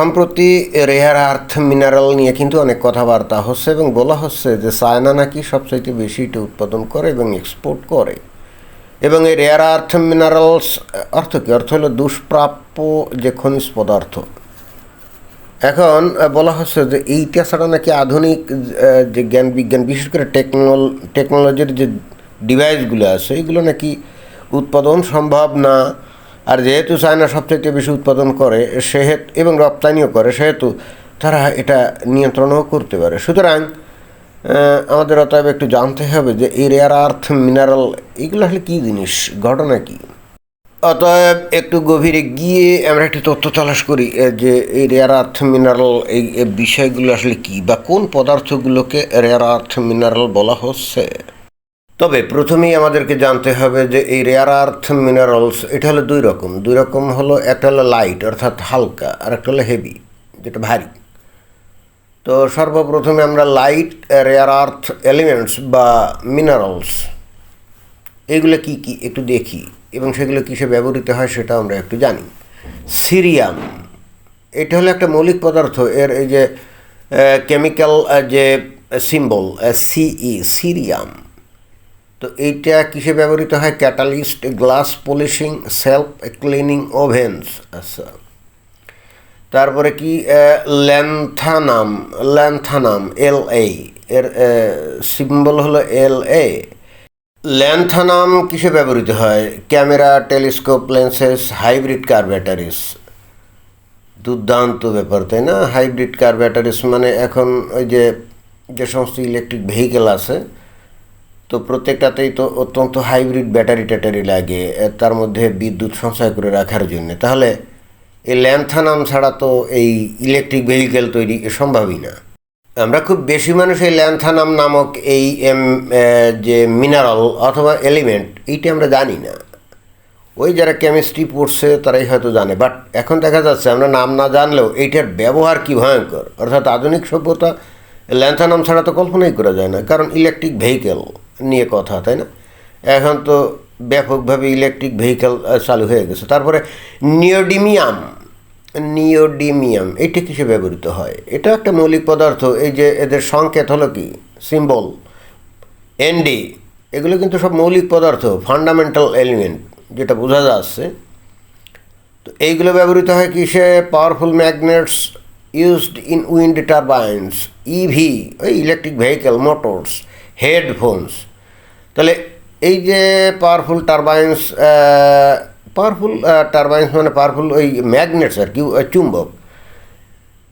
সম্প্রতি rare earth mineral নিয়ে কিন্তু অনেক কথাবার্তা হচ্ছে এবং বলা হচ্ছে যে চায়না নাকি সবচাইতে বেশি এটা উৎপাদন করে এবং এক্সপোর্ট করে। এবং এই রেয়ার আর্থ মিনারেলস, অর্থ কী? অর্থ হলো দুষ্প্রাপ্য যে খনিজ পদার্থ। এখন বলা হচ্ছে যে এইটা ছাড়া নাকি আধুনিক যে জ্ঞান বিজ্ঞান, বিশেষ করে টেকনোল, টেকনোলজির যে ডিভাইসগুলো আছে, এগুলো নাকি উৎপাদন সম্ভব না। আর যেহেতু চায়না সবচেয়ে বেশি উৎপাদন করে, সেহেতু এবং রপ্তানিও করে, সেহেতু তারা এটা নিয়ন্ত্রণও করতে পারে। সুতরাং আমাদের অতএব একটু জানতে হবে যে এই রেয়ার আর্থ মিনারেল, এগুলো আসলে কী জিনিস? ঘটনা কী? অতএব একটু গভীরে গিয়ে আমরা একটু তথ্য তালাশ করি যে এই রেয়ার আর্থ মিনারেল, এই বিষয়গুলো আসলে কী বা কোন পদার্থগুলোকে রেয়ার আর্থ মিনারেল বলা হচ্ছে? তবে প্রথমেই আমাদেরকে জানতে হবে যে এই রেয়ার আর্থ মিনারেলস এটা হলো দুই রকম। দুই রকম হলো একটা হলো লাইট অর্থাৎ হালকা, আর একটা হলো হেভি যেটা ভারী। তো সর্বপ্রথমে আমরা লাইট রেয়ার আর্থ এলিমেন্টস বা মিনারেলস এগুলো কি কি একটু দেখি এবং সেগুলো কিসে ব্যবহৃত হয় সেটা আমরা একটু জানি। সিরিয়াম এটা হলো একটা মৌলিক পদার্থ, এর এই যে কেমিক্যাল যে সিম্বল সিই সিরিয়াম তো এইটা কিসে ব্যবহৃত হয়? Catalyst glass polishing self cleaning ovens আচ্ছা। তারপরে কি? ল্যান্থানাম ল্যান্থানাম এল এ এর সিম্বল হলো এল এ ল্যান্থানাম কিসে ব্যবহৃত হয়? Camera telescope lenses hybrid car batteries দুর্দান্ত ব্যাপার, তাই না? হাইব্রিড কার ব্যাটারিস মানে এখন ওই যে যে সমস্ত ইলেকট্রিক ভেহিকেল আছে তো প্রত্যেকটাতেই তো অত্যন্ত হাইব্রিড ব্যাটারি ট্যাটারি লাগে তার মধ্যে বিদ্যুৎ সঞ্চয় করে রাখার জন্য। তাহলে এই ল্যান্থানাম ছাড়া তো এই ইলেকট্রিক ভেহিকেল তৈরি সম্ভবই না। আমরা খুব বেশি মানুষ এই ল্যান্থানাম নামক এই, এম যে মিনারেল অথবা এলিমেন্ট এইটা আমরা জানি না। ওই যারা কেমিস্ট্রি পড়ছে, তারাই হয়তো জানে। বাট এখন দেখা যাচ্ছে আমরা নাম না জানলেও এইটার ব্যবহার কি ভয়ঙ্কর? অর্থাৎ আধুনিক সভ্যতা, ল্যান্থানাম ছাড়া তো কল্পনাই করা যায় না। কারণ ইলেকট্রিক ভেহিকেল নিয়ে কথা, তাই না? এখন তো ব্যাপকভাবে ইলেকট্রিক ভেহিকেল চালু হয়ে গেছে। তারপরে নিওডিমিয়াম নিওডিমিয়াম, এটা কিসে ব্যবহৃত হয়? এটা একটা মৌলিক পদার্থ, এই যে এদের সংকেত হলো কি? সিম্বল এনডি এগুলো কিন্তু সব মৌলিক পদার্থ ফান্ডামেন্টাল এলিমেন্ট যেটা বোঝা যাচ্ছে। তো এইগুলো ব্যবহৃত হয় কিসে? Powerful magnets used in wind turbines EV ওই ইলেকট্রিক ভেহিকেল মোটরস হেডফোনস তাহলে এই যে পাওয়ারফুল টারবাইন্স পাওয়ারফুল টারবাইন্স মানে পাওয়ারফুল ওই ম্যাগনেটস আর কি চুম্বক।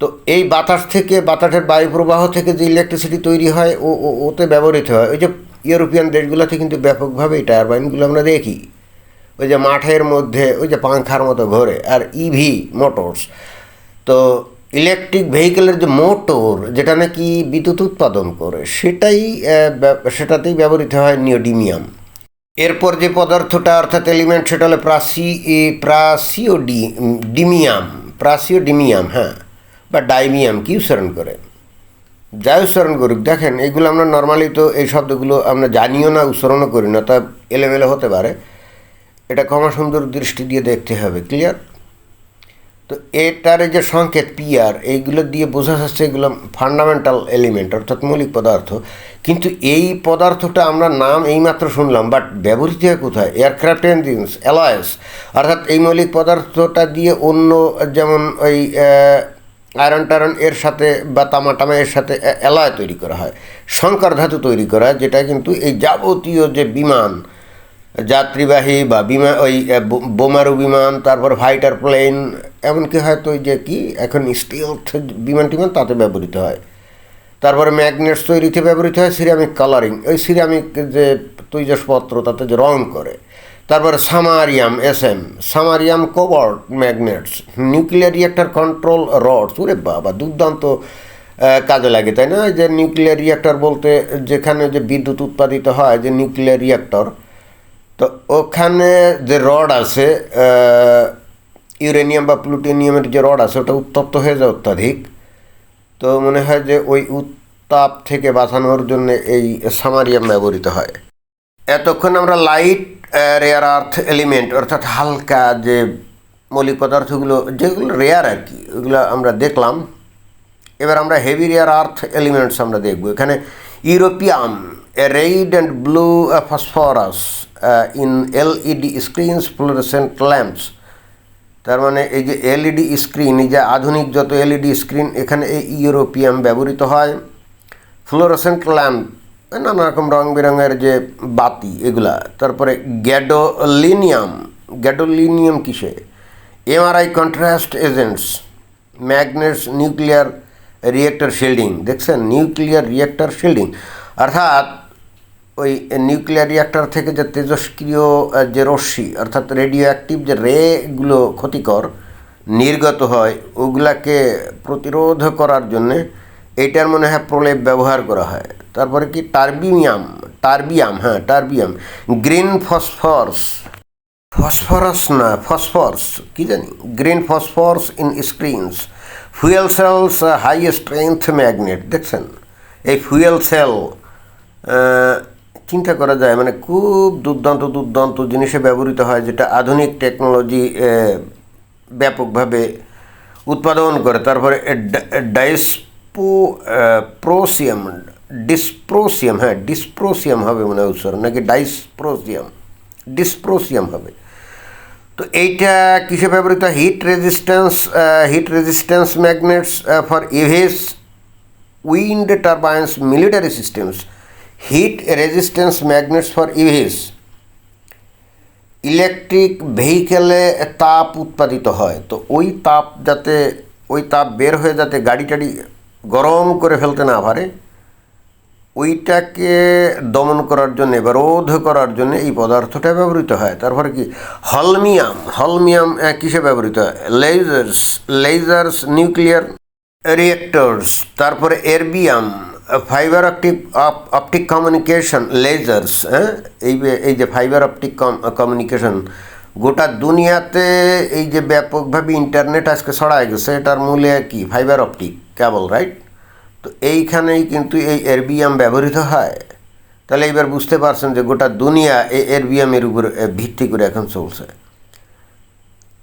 তো এই বাতাস থেকে, বাতাসের বায়ু প্রবাহ থেকে যে ইলেকট্রিসিটি তৈরি হয়, ও, ও- ওতে ব্যবহৃত হয়। ওই যে ইউরোপিয়ান দেশগুলোতে কিন্তু ব্যাপকভাবে এই টারবাইনগুলো আমরা দেখি। ওই যে মাঠের মধ্যে, ওই যে পাংখার মতো ঘোরে, আর ইভি মোটরস তো ইলেকট্রিক ভেহিকেলের যে মোটর যেটা নাকি বিদ্যুৎ উৎপাদন করে, সেটাই সেটাতেই ব্যবহৃত হয় নিওডিমিয়াম এরপর যে পদার্থটা, অর্থাৎ এলিমেন্ট সেটা হলো প্রাসি, এ প্রাসিওডি ডিমিয়াম প্রাসিওডিমিয়াম হ্যাঁ বা ডাইমিয়াম, কি উচ্চারণ করে? যাই উচ্চারণ করুক, দেখেন, এগুলো আমরা নর্মালি তো এই শব্দগুলো আমরা জানিও না, উচ্চারণও করি না, তা এলেমেলে হতে পারে। এটা ক্ষমা সুন্দর দৃষ্টি দিয়ে দেখতে হবে ক্লিয়ার তো এটার যে সংকেত পিআর এইগুলো দিয়ে বোঝা যাচ্ছে এগুলো ফান্ডামেন্টাল এলিমেন্ট অর্থাৎ মৌলিক পদার্থ। কিন্তু এই পদার্থটা আমরা নাম এইমাত্র শুনলাম বাট ব্যবহৃত হয় কোথায়? এয়ারক্রাফট ইঞ্জিনস অ্যালয়েস অর্থাৎ এই মৌলিক পদার্থটা দিয়ে অন্য যেমন ওই আয়রন টায়রন এর সাথে বা তামা টামা এর সাথে অ্যালয় তৈরি করা হয়। শঙ্কর ধাতু তৈরি করা যেটা কিন্তু এই যাবতীয় যে বিমান যাত্রীবাহী বা বিমান ওই বোমারু বিমান, তারপর ফাইটার প্লেন এমনকি হয়তো যে কি, এখন স্টিল বিমান টিমান তাতে ব্যবহৃত হয়। তারপরে ম্যাগনেটস তৈরিতে ব্যবহৃত হয় সিরামিক কালারিং ওই সিরামিক যে তৈজসপত্র তাতে যে রং করে। তারপরে samarium S M samarium cobalt magnets nuclear reactor control rods ওরে বাবা, দুর্দান্ত কাজে লাগে, তাই না? যে নিউক্লিয়ার রিয়েক্টর বলতে যেখানে যে বিদ্যুৎ উৎপাদিত হয়, যে নিউক্লিয়ার রিয়েক্টর তো ওখানে যে রড আছে ইউরেনিয়াম বা প্লুটোনিয়ামের যে রড আছে, ওটা উত্তপ্ত হয়ে যায় অত্যাধিক। তো মনে হয় যে ওই উত্তাপ থেকে বাঁচানোর জন্য এই সামারিয়াম ব্যবহৃত হয়। এতক্ষণ আমরা লাইট রেয়ার আর্থ এলিমেন্ট অর্থাৎ হালকা যে মৌলিক পদার্থগুলো, যেগুলো রেয়ার আর কি, ওগুলো আমরা দেখলাম। এবার আমরা হেভি রেয়ার আর্থ এলিমেন্টস আমরা দেখব। এখানে europium red and blue phosphorus in LED screens fluorescent lamps তার মানে এই যে এলইডি স্ক্রিন এই যে আধুনিক যত এলইডি স্ক্রিন এখানে এই ইউরোপিয়াম ব্যবহৃত হয়। ফ্লোরোসেন্ট ল্যাম্প নানা রকম রং বেরঙের যে বাতি, এগুলা। তারপরে গ্যাডোলিনিয়াম গ্যাডোলিনিয়াম কিসে? MRI contrast agents magnets nuclear reactor shielding দেখছেন? নিউক্লিয়ার রিয়েক্টর শিল্ডিং অর্থাৎ, ওই নিউক্লিয়ার রিয়াক্টর থেকে যে তেজস্ক্রিয় যে রশ্মি, অর্থাৎ রেডিও অ্যাক্টিভ যে রেগুলো ক্ষতিকর, নির্গত হয়, ওগুলাকে প্রতিরোধ করার জন্যে এটার মনে হয় প্রলেপ ব্যবহার করা হয়। তারপরে কি? টার্বিয়াম টার্বিয়াম হ্যাঁ টার্বিয়াম। Green phosphors. ফসফরাস না, ফসফরস, কি জানি? Green phosphors in screens fuel cells high strength magnet দেখছেন? এই ফুয়েল সেল চিন্তা করা যায় মানে খুব দুর্দান্ত দুর্দান্ত জিনিসে ব্যবহৃত হয়, যেটা আধুনিক টেকনোলজি ব্যাপকভাবে উৎপাদন করে। তারপরে ডাইসপো প্রোসিয়াম, ডিসপ্রোসিয়াম হ্যাঁ ডিসপ্রোসিয়াম হবে মনে হয় উচ্চারণ, নাকি ডাইসপ্রোসিয়াম ডিসপ্রোসিয়াম হবে। তো এইটা কিসে ব্যবহৃত? Heat resistance heat resistance magnets for EVs wind turbines military systems heat resistance magnets for EVs electric ভেহিকেলে তাপ উৎপাদিত হয়। তো ওই তাপ যাতে, ওই তাপ বের হয়ে যাতে গাড়ি টাড়ি গরম করে ফেলতে না পারে ওইটাকে দমন করার জন্য বা রোধ করার জন্য এই পদার্থটা ব্যবহৃত হয়। তারপরে কি? হলমিয়াম হলমিয়াম কিসে ব্যবহৃত হয়? লেজার্স লেজার্স নিউক্লিয়ার রিয়েক্টরস, তারপরে erbium, fibre optic optic communication, lasers হ্যাঁ? এই এই যে ফাইবার অপটিক কমিউনিকেশন, গোটা দুনিয়াতে এই যে ব্যাপকভাবে ইন্টারনেট আজকে ছড়ায় গেছে, এটার মূলে কি? Fibre optic, cable, right? তো এইখানেই কিন্তু এই এরবিয়াম ব্যবহৃত হয়। তাহলে এবার বুঝতে পারছেন যে গোটা দুনিয়া এই এরবিয়ামের উপর ভিত্তি করে এখন চলছে।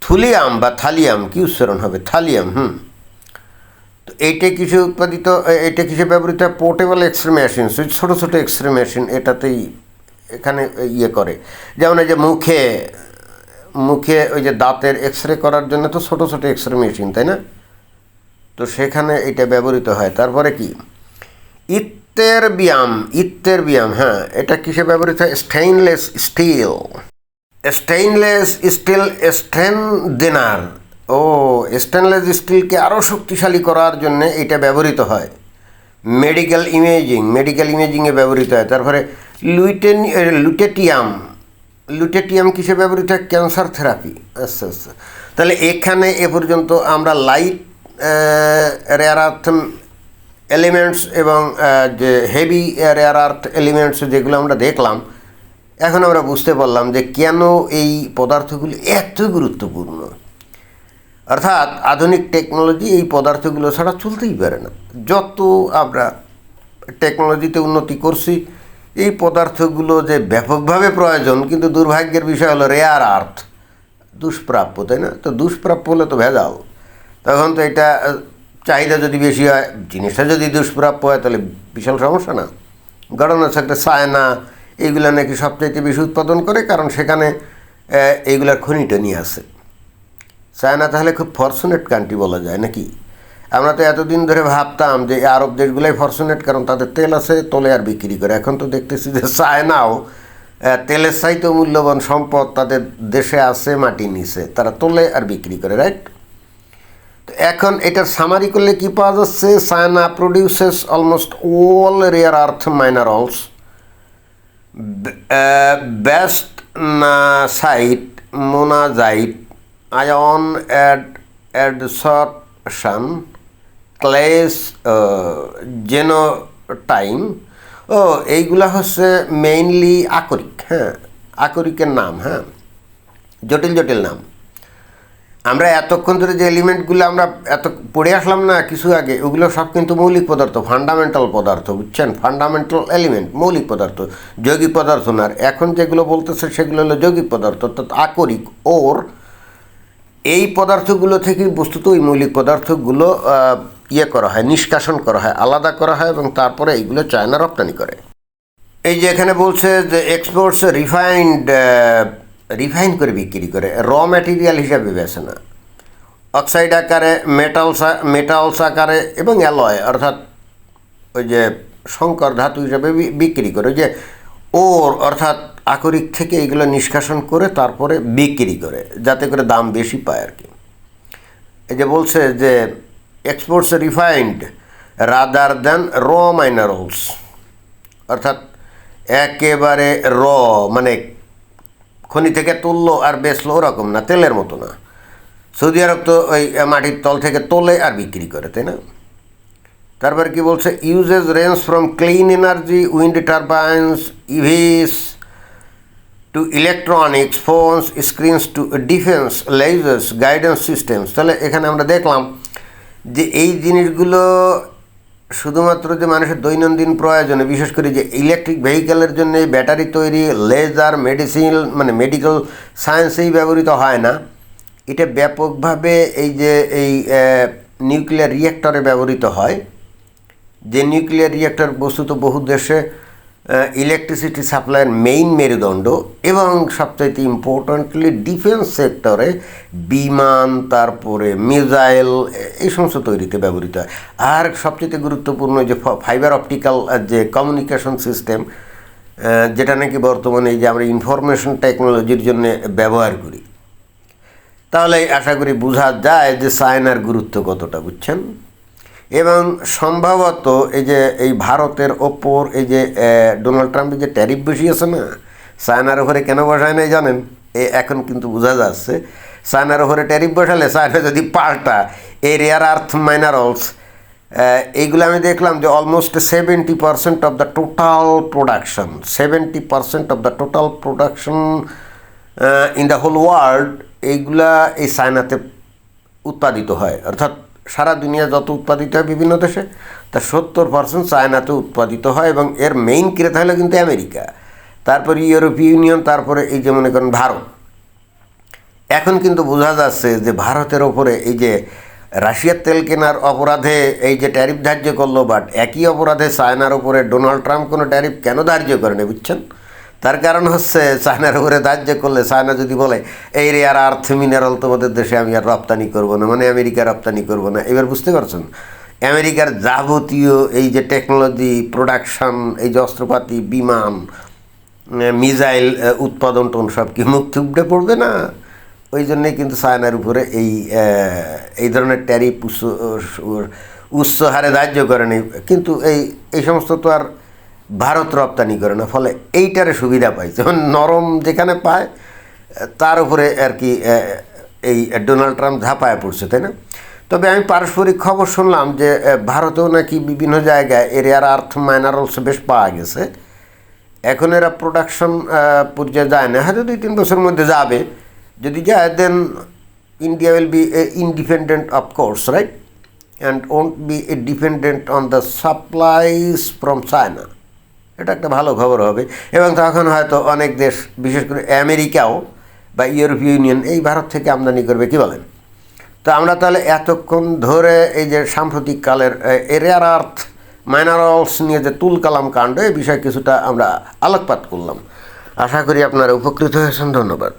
থুলিয়াম বা থালিয়াম কি উচ্চারণ হবে? থালিয়াম, হুম। তো এইটা কিছু উৎপাদিত এটা কিছু ব্যবহৃত পোর্টেবল এক্স রে মেশিন ছোটো ছোটো এক্স রে মেশিন এটাতেই এখানে ইয়ে করে। যেমন এই যে মুখে মুখে ওই যে দাঁতের এক্স রে করার জন্য তো ছোটো ছোটো এক্স রে মেশিন তাই না? তো সেখানে এটা ব্যবহৃত হয়। তারপরে কি? ইত্তের ব্যায়াম ইত্তের ব্যায়াম হ্যাঁ এটা কিসে ব্যবহৃত হয়? Stainless steel. স্টেইনলেস স্টিল, স্টেন দেনার। ও স্টেনলেস স্টিলকে আরও শক্তিশালী করার জন্য এটা ব্যবহৃত হয়। মেডিকেল ইমেজিং, মেডিকেল ইমেজিংয়ে ব্যবহৃত হয়। তারপরে লুইটেন লুটেটিয়াম। লুটেটিয়াম কিসে ব্যবহৃত হয়? Cancer therapy. আচ্ছা আচ্ছা। তাহলে এখানে এ পর্যন্ত আমরা লাইট রেয়ার আর্থ এলিমেন্টস এবং যে হেভি রেয়ার আর্থ এলিমেন্টস যেগুলো আমরা দেখলাম, এখন আমরা বুঝতে পারলাম যে কেন এই পদার্থগুলি এত গুরুত্বপূর্ণ। অর্থাৎ আধুনিক টেকনোলজি এই পদার্থগুলো ছাড়া চলতেই পারে না। যত আমরা টেকনোলজিতে উন্নতি করছি, এই পদার্থগুলো যে ব্যাপকভাবে প্রয়োজন, কিন্তু দুর্ভাগ্যের বিষয় হলো রেয়ার আর্থ দুষ্প্রাপ্য, তাই না? তো দুষ্প্রাপ্য হলে তো ভেজাল। তখন তো এটা চাহিদা যদি বেশি হয়, জিনিসটা যদি দুষ্প্রাপ্য হয়, তাহলে বিশাল সমস্যা না। ঘটনা হচ্ছে একটা চায়না এইগুলো নাকি সবচাইতে বেশি উৎপাদন করে, কারণ সেখানে এইগুলার খনিটা নিয়ে আসে চায়না তাহলে খুব ফর্চুনেট কান্ট্রি বলা যায়, নাকি? আমরা তো এতদিন ধরে ভাবতাম যে আরব দেশগুলোই ফর্চুনেট কারণ তাদের তেল আছে, তোলে আর বিক্রি করে। এখন তো দেখতেছি যে চায়নাও তেলের চাইতেও মূল্যবান সম্পদ তাদের দেশে আছে মাটি নিচে। তারা তোলে আর বিক্রি করে রাইট এখন এটার সামারি করলে কি পাওয়া যাচ্ছে? China produces almost all rare earth minerals best site monazite ion ad adsorption clays xenotime ও, এইগুলা হচ্ছে মেইনলি আকরিক হ্যাঁ আকরিকের নাম হ্যাঁ জটিল জটিল নাম। আমরা এতক্ষণ ধরে যে এলিমেন্টগুলো আমরা এত পড়ে আসলাম না কিছু আগে, ওগুলো সব কিন্তু মৌলিক পদার্থ ফান্ডামেন্টাল পদার্থ, বুঝছেন? ফান্ডামেন্টাল এলিমেন্ট মৌলিক পদার্থ, যৌগিক পদার্থ না। এখন যেগুলো বলতেছে সেগুলো হলো যৌগিক পদার্থ, অর্থাৎ আকরিক ওর। এই পদার্থগুলো থেকে বস্তুত ওই মৌলিক পদার্থগুলো ইয়ে করা হয়, নিষ্কাশন করা হয়, আলাদা করা হয় এবং তারপরে এইগুলো চায়না রপ্তানি করে। এই যে এখানে বলছে যে এক্সপোর্টস রিফাইন্ড রিফাইন করে বিক্রি করে র ম্যাটেরিয়াল হিসাবে বেছে না অক্সাইড আকারে মেটালস মেটালস আকারে এবং অ্যালয় অর্থাৎ ওই যে শঙ্কর ধাতু হিসাবে বিক্রি করে যে ওর, অর্থাৎ আকরিক থেকে এগুলো নিষ্কাশন করে তারপরে বিক্রি করে, যাতে করে দাম বেশি পায় আর কি। এই যে বলছে যে এক্সপোর্টস রিফাইন্ড রাদার দ্যান র মাইনারলস অর্থাৎ একেবারে র মানে খনি থেকে তুললো আর বেচলো ওরকম না, তেলের মতো না। সৌদি আরব তো ওই মাটির তল থেকে তোলে আর বিক্রি করে, তাই না? তারপর কি বলছে? Uses range from clean energy wind turbines EVs to electronics phones screens to defence lasers guidance systems তাহলে এখানে আমরা দেখলাম যে এই জিনিসগুলো শুধুমাত্র যে মানুষের দৈনন্দিন প্রয়োজনে, বিশেষ করে যে ইলেকট্রিক ভেহিকেলের জন্য ব্যাটারি তৈরি লেজার মেডিসিন মানে মেডিকেল সায়েন্সেই ব্যবহৃত হয় না। এটা ব্যাপকভাবে এই যে এই নিউক্লিয়ার রিয়েক্টরে ব্যবহৃত হয়। যে নিউক্লিয়ার রিয়েক্টর বস্তুত বহু দেশে ইলেকট্রিসিটি সাপ্লাইয়ের মেইন মেরুদণ্ড এবং সবচাইতে ইম্পর্ট্যান্টলি ডিফেন্স সেক্টরে বিমান, তারপরে মিজাইল এই সমস্ত তৈরিতে ব্যবহৃত হয়। আর সবচেয়ে গুরুত্বপূর্ণ যে ফাইবার অপটিক্যাল যে কমিউনিকেশন সিস্টেম যেটা নাকি বর্তমানে যে আমরা ইনফরমেশন টেকনোলজির জন্য ব্যবহার করি। তাহলে আশা করি বোঝা যায় যে চায়নার গুরুত্ব কতটা, বুঝছেন? এবং সম্ভবত এই যে এই ভারতের ওপর এই যে ডোনাল্ড ট্রাম্পের যে ট্যারিফ বসিয়েছে না, চায়নার ওপরে কেন বসায় নাই জানেন? এ এখন কিন্তু বোঝা যাচ্ছে, চায়নার ওপরে ট্যারিফ বসালে চায়না যদি পাল্টা এই রেয়ার আর্থ মাইনারলস এইগুলো আমি দেখলাম যে almost seventy percent of the total production seventy percent of the total production in the whole world এইগুলা এই চায়নাতে উৎপাদিত হয়। অর্থাৎ সারা দুনিয়া যত উৎপাদিত হয় বিভিন্ন দেশে তার সত্তর পার্সেন্ট চায়নাতে উৎপাদিত হয় এবং এর মেইন ক্রেতা হলো কিন্তু আমেরিকা। তারপরে ইউরোপীয় ইউনিয়ন, তারপরে এই যে মনে করেন ভারত। এখন কিন্তু বোঝা যাচ্ছে যে ভারতের ওপরে এই যে রাশিয়ার তেল কেনার অপরাধে এই যে ট্যারিফ ধার্য করল বাট একই অপরাধে চায়নার ওপরে ডোনাল্ড ট্রাম্প কোনো ট্যারিফ কেন ধার্য করেনি, বুঝছেন? তার কারণ হচ্ছে চায়নার উপরে ধার্য করলে চায়না যদি বলে, এই রে আর আর্থ মিনারেল তোমাদের দেশে আমি আর রপ্তানি করব না মানে আমেরিকা রপ্তানি করব না। এবার বুঝতে পারছেন? আমেরিকার যাবতীয় এই যে টেকনোলজি প্রোডাকশন এই যে অস্ত্রপাতি, বিমান মিজাইল উৎপাদন টোন সব কি মুখ থুবড়ে পড়বে না? ওই জন্যে কিন্তু চায়নার উপরে এই এই ধরনের ট্যারিফ উচ্চ হারে ধার্য করেনি কিন্তু এই এই সমস্ত তো আর ভারত রপ্তানি করে না, ফলে এইটারে সুবিধা পায়। যেমন নরম যেখানে পায়, তার উপরে আর কি এই ডোনাল্ড ট্রাম্প ঝাঁপায় পড়ছে, তাই না? তবে আমি পারস্পরিক খবর শুনলাম যে ভারতেও নাকি বিভিন্ন জায়গায় এরিয়ার আর্থ মাইনারলস বেশ পাওয়া গেছে। এখন এরা প্রোডাকশন পর্যায়ে যায় না। হয়তো দুই তিন বছরের মধ্যে যাবে। যদি যায় then India will be a independent of course right and won't be a dependent on the supplies from China এটা একটা ভালো খবর হবে। এবং তখন হয়তো অনেক দেশ, বিশেষ করে আমেরিকাও বা ইউরোপীয় ইউনিয়ন, এই ভারত থেকে আমদানি করবে, কি বলেন? তো আমরা তাহলে এতক্ষণ ধরে এই যে সাম্প্রতিক কালের এরিয়ার আর্থ মাইনারলস নিয়ে যে তুল কালাম কাণ্ড এই বিষয়ে কিছুটা আমরা আলোকপাত করলাম। আশা করি আপনারা উপকৃত হয়েছেন, ধন্যবাদ।